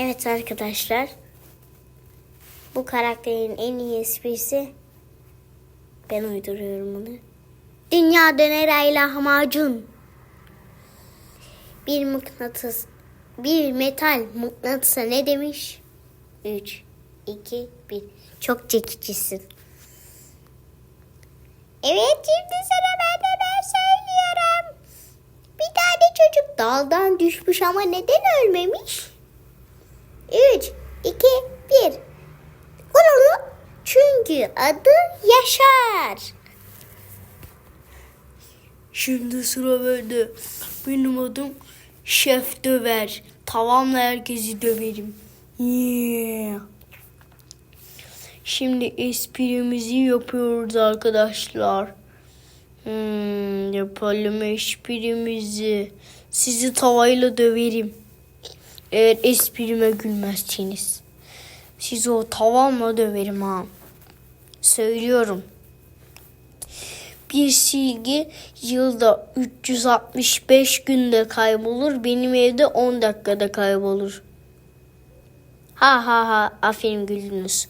Evet arkadaşlar. Bu karakterin en iyi esprisi ben uyduruyorum bunu. Dünya döner ay lahmacun. Bir mıknatıs bir metal mıknatısa ne demiş? 3 2 1 Çok çekicisin. Evet şimdi sana ben de ben söylüyorum. Bir tane çocuk daldan düşmüş ama neden ölmemiş? 3, 2, 1. Onu çünkü adı Yaşar. Şimdi sıra bende. Benim adım Şef Döver. Tavamla herkesi döverim. Yeah. Şimdi esprimizi yapıyoruz arkadaşlar. Hmm, yapalım esprimizi. Sizi tavayla döverim. Eğer esprime gülmezseniz. Sizi o tavamla döverim ha. Söylüyorum. Bir silgi yılda 365 günde kaybolur. Benim evde 10 dakikada kaybolur. Ha ha ha aferin güldünüz.